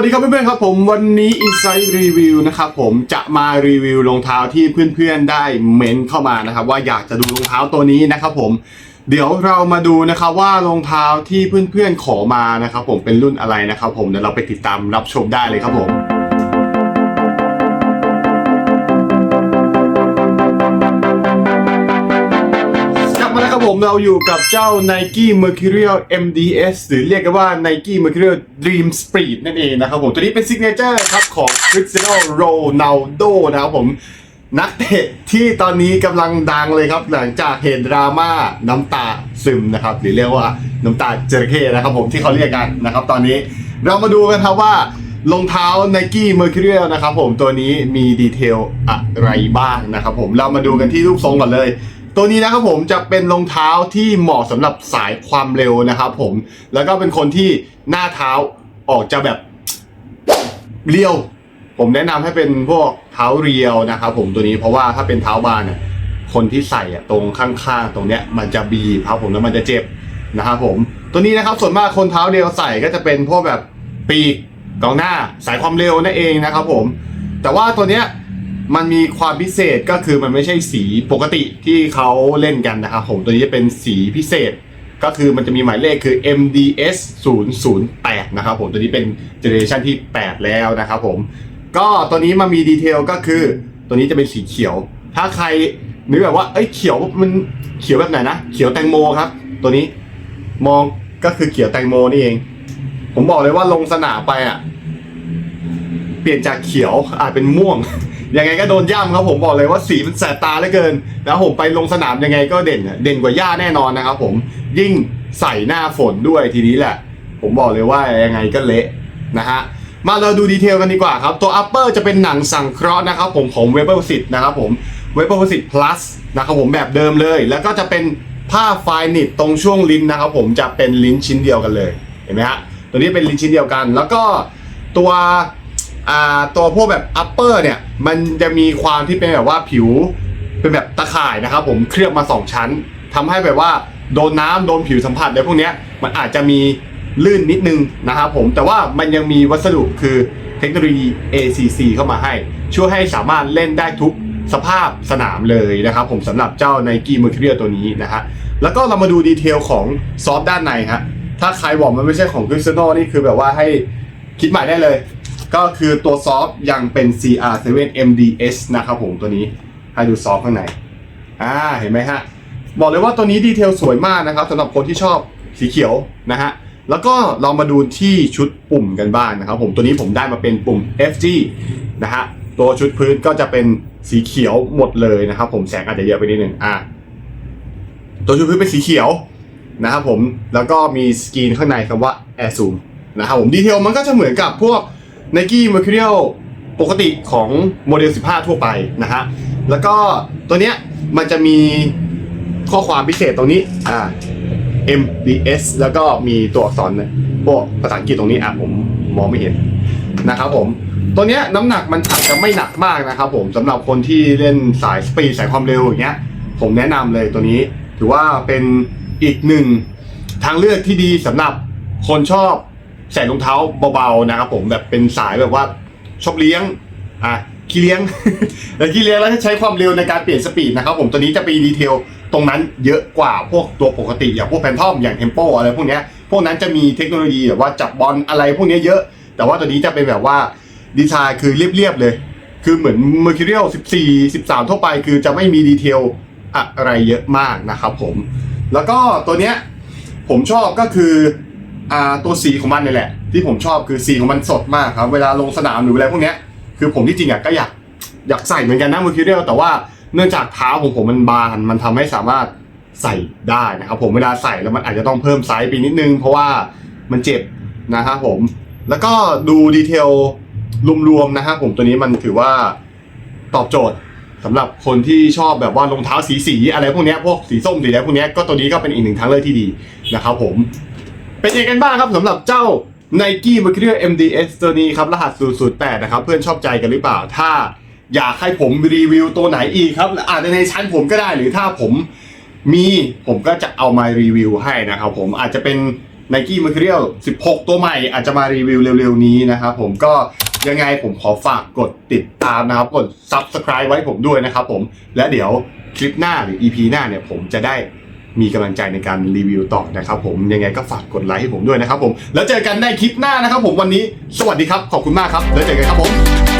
วัสดีครับเพื่อนๆครับผมวันนี้ Inside Review นะครับผมจะมารีวิวรองเท้าที่เพื่อนๆได้เมนเข้ามานะครับว่าอยากจะดูรองเท้าตัวนี้นะครับผมเดี๋ยวเรามาดูนะครับว่ารองเท้าที่เพื่อนๆขอมานะครับผมเป็นรุ่นอะไรนะครับผมเดี๋ยวเราไปติดตามรับชมได้เลยครับผม เราอยู่กับเจ้า Nike Mercurial MDS หรือเรียกกันว่า Nike Mercurial Dream Speed นั่นเองนะครับผม ตัวนี้เป็นซิกเนเจอร์ครับของ Cristiano Ronaldo นะครับผมนักเตะที่ตอนนี้กำลังดังเลยครับ หลังจากเหตุดราม่าน้ำตาซึมนะครับ หรือเรียกว่าน้ำตาเจระเข้นะครับผมที่เขาเรียกกันนะครับ ตอนนี้เรามาดูกันครับว่ารองเท้า Nike Mercurial นะครับผมตัวนี้มีดีเทลอะไรบ้างนะครับผมเรามาดูกันที่รูปทรงก่อนเลย ตัวนี้นะครับผมจะเป็นรองเท้าที่เหมาะสำหรับสายความเร็วนะครับผมแล้วก็เป็นคนที่หน้าเท้าออกจะแบบเรียว ผมแนะนำให้เป็นพวกเท้าเรียวนะครับผมตัวนี้เพราะว่าถ้าเป็นเท้าบานเนี่ยคนที่ใส่อะตรงข้างๆ ตรงเนี้ยมันจะบีบครับผมแล้วมันจะเจ็บนะครับผมตัวนี้นะครับส่วนมากคนเท้าเรียวใส่ก็จะเป็นพวกแบบปีกกองหน้าสายความเร็วนั่นเองนะครับผม แต่ว่าตัวเนี้ย มันมีความพิเศษก็คือมันไม่ใช่สีปกติที่เขาเล่นกันนะครับผมตัวนี้จะเป็นสีพิเศษ ก็คือมันจะมีหมายเลขคือ MDS 008นะครับผมตัวนี้เป็นเจเนอเรชันที่ 8 แล้วนะครับผมก็ตัวนี้มามีดีเทลก็คือตัวนี้จะเป็นสีเขียว ถ้าใครนึกแบบว่าเอ้ยเขียวมันเขียวแบบไหนนะเขียวแตงโมครับ ตัวนี้มองก็คือเขียวแตงโมนี่เอง ผมบอกเลยว่าลงสนามไปอะ เปลี่ยนจากเขียวอาจเป็นม่วง ยังไงก็โดนย่ำครับผมบอกเลยว่าสีมันแสบตาเหลือเกินแล้วผมไปลงสนามยังไงก็เด่นเด่นกว่าหญ้าแน่นอนนะครับผมยิ่งใส่หน้าฝนด้วยทีนี้แหละ ผมบอกเลยว่ายังไงก็เละนะฮะมาเราดูดีเทลกันดีกว่าครับ ตัว upper จะเป็นหนังสังเคราะห์นะครับผมของ w e b e r 10นะครับผม w e b e r 10 plus นะครับผมแบบเดิมเลย แล้วก็จะเป็นผ้าไฟนิตตรงช่วงลิ้นนะครับผมจะเป็นลิ้นชิ้นเดียวกันเลยเห็นไหมฮะตัวนี้เป็นลิ้นชิ้นเดียวกัน แล้วก็ตัว อ่าตัวพวกแบบ upper เนี่ย มันจะมีความที่เป็นแบบว่าผิวเป็นแบบตะข่ายนะครับผมเคลือบมา 2 ชั้นทำให้แบบว่าโดนน้ำโดนผิวสัมผัสอะไรพวกนี้มันอาจจะมีลื่นนิดนึงนะครับผมแต่ว่ามันยังมีวัสดุคือเทคโนโลยี ACC เข้ามาให้ ช่วยให้สามารถเล่นได้ทุกสภาพสนามเลยนะครับผมสำหรับเจ้า Nike Mercurial ตัวนี้นะฮะแล้วก็เรามาดูดีเทลของซอฟด้านในฮะถ้าใครบอกมันไม่ใช่ของ Cristiano นี่คือแบบว่าให้คิดใหม่ได้เลย ก็คือตัวซอฟต์ยังเป็น CR7 MDS นะครับผมตัวนี้ให้ดูซอฟต์ข้างในอ่าเห็นไหมฮะ บอกเลยว่าตัวนี้ดีเทลสวยมากนะครับสำหรับคนที่ชอบสีเขียวนะฮะแล้วก็เรามาดูที่ชุดปุ่มกันบ้างนะครับผมตัวนี้ผมได้มาเป็นปุ่ม FG นะฮะตัวชุดพื้นก็จะเป็นสีเขียวหมดเลยนะครับผมแสงอาจจะเยอะไปนิดนึงอ่าตัวชุดพื้นเป็นสีเขียวนะครับผมแล้วก็มีสกรีนข้างในคำว่า Air Zoom นะครับผมดีเทลมันก็จะเหมือนกับพวก Nike Mercurial ปกติของโมเดล 15 ทั่วไปนะฮะ แล้วก็ตัวเนี้ยมันจะมีข้อความพิเศษตรงนี้อ่า MDS แล้วก็มีตัวอักษรพวกภาษาอังกฤษตรงนี้อะผมมองไม่เห็นนะครับผมตัวเนี้ยน้ำหนักมันอาจจะไม่หนักมากนะครับผมสำหรับคนที่เล่นสายสปีดสายความเร็วอย่างเงี้ย ผมแนะนำเลยตัวนี้ ถือว่าเป็นอีกหนึ่งทางเลือกที่ดีสำหรับคนชอบ ใส่รองเท้าเบาๆนะครับผมแบบเป็นสายแบบว่าชอบเลี้ยงอะขี้เลี้ยงแต่ขี้เลี้ยงแล้วใช้ความเร็วในการเปลี่ยนสปีดนะครับผมตัวนี้จะมีดีเทลตรงนั้นเยอะกว่าพวกตัวปกติ อย่างพวกแพนทอมอย่างเทมโปอะไรพวกนี้พวกนั้นจะมีเทคโนโลยีแบบว่าจับบอลอะไรพวกนี้เยอะ แต่ว่าตัวนี้จะเป็นแบบว่าดีไซน์คือเรียบๆเลย คือเหมือน Mercurial 14 13 ทั่วไป คือจะไม่มีดีเทลอะไรเยอะมากนะครับผม แล้วก็ตัวเนี้ยผมชอบก็คือ อ่าตัวสีของมันนี่แหละ ที่ผมชอบคือสีของมันสดมากครับ เวลาลงสนามหรืออะไรพวกเนี้ยคือผมที่จริงอะก็อยากอยากใส่เหมือนกันนะ Mercurial แต่ว่าเนื่องจากเท้าของผมมันบางมันทำให้สามารถใส่ได้นะครับผมเวลาใส่แล้วมันอาจจะต้องเพิ่มไซส์ไปนิดนึง เพราะว่ามันเจ็บนะครับผม แล้วก็ดูดีเทลรวมๆนะครับผมตัวนี้มันถือว่าตอบโจทย์สำหรับคนที่ชอบแบบว่ารองเท้าสีสีอะไรพวกเนี้ยพวกสีส้มสีแดงพวกเนี้ยก็ตัวนี้ก็เป็นอีกหนึ่งทางเลือกที่ดีนะครับผม เป็นยังไงกันบ้างครับสำหรับเจ้า Nike Mercurial MDS ตัวนี้ครับ รหัส 008 นะครับ เพื่อนชอบใจกันหรือเปล่า ถ้าอยากให้ผมรีวิวตัวไหนอีกครับอาจจะในชั้นผมก็ได้หรือถ้าผมมีผมก็จะเอามารีวิวให้นะครับผมอาจจะเป็น Nike Mercurial 16 ตัวใหม่อาจจะมารีวิวเร็วๆนี้นะครับผมก็ยังไงผมขอฝากกดติดตามนะครับ กด Subscribe ไว้ผมด้วยนะครับผมและเดี๋ยวคลิปหน้าหรือ EP หน้าเนี่ยผมจะได้ มีกำลังใจในการรีวิวต่อนะครับผมยังไงก็ฝากกดไลค์ให้ผมด้วยนะครับผมแล้วเจอกันในคลิปหน้านะครับผมวันนี้ สวัสดีครับขอบคุณมากครับแล้วเจอกันครับผม